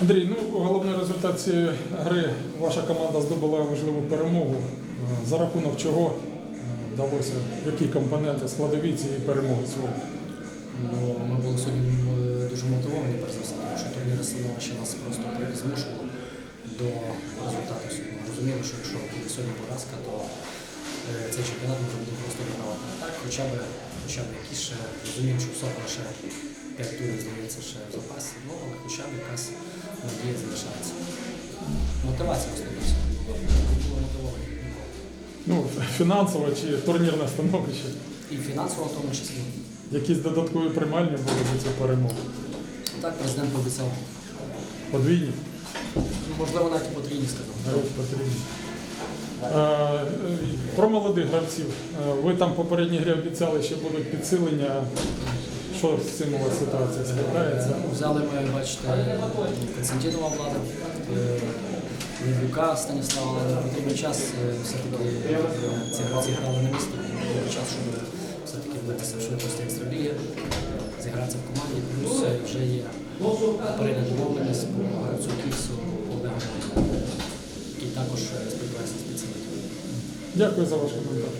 Андрій, ну головний результат цієї гри ваша команда здобула важливу перемогу. Е, За рахунок чого е, вдалося, які компоненти складові цієї перемоги сьогодні? Ну, ми були сьогодні дуже мотивовані, перш за все, тому що турнір становище нас просто змушувало до результату сьогодні. Розуміли, що якщо буде сьогодні поразка, то е, цей чемпіонат може буде просто вигравати. Так, хоча б, хоча б якісь ще розуміємо, що все лише 5 турів здається ще в запасі, ну але хоча б якась надія залишається. Мотивація основна. Ну, фінансово чи турнірне становище? І фінансово в тому числі. Якісь додаткові приймальні були за цю перемогу? Так, президент пообіцяв. Подвійні? Ну, Можливо, навіть потрійні сказав. Навіть потрібні. Е, е, Про молодих гравців. Е, Ви там попередній грі обіцяли, що будуть підсилення. Що з цим у вас ситуація складається? Е, Взяли ми, бачите, Константинова влада, Лебюка Станіслава, але на потрібний час е, все-таки е, ці гравці грали на місці, потрібний час, щоб все-таки влитися в швидкості екстраліги, зігратися в команді, плюс е, вже є попередня домовленість по гравцю Кіпсу Олегу, який також е, сподівається спеціалістом. Дякую за ваш коментар.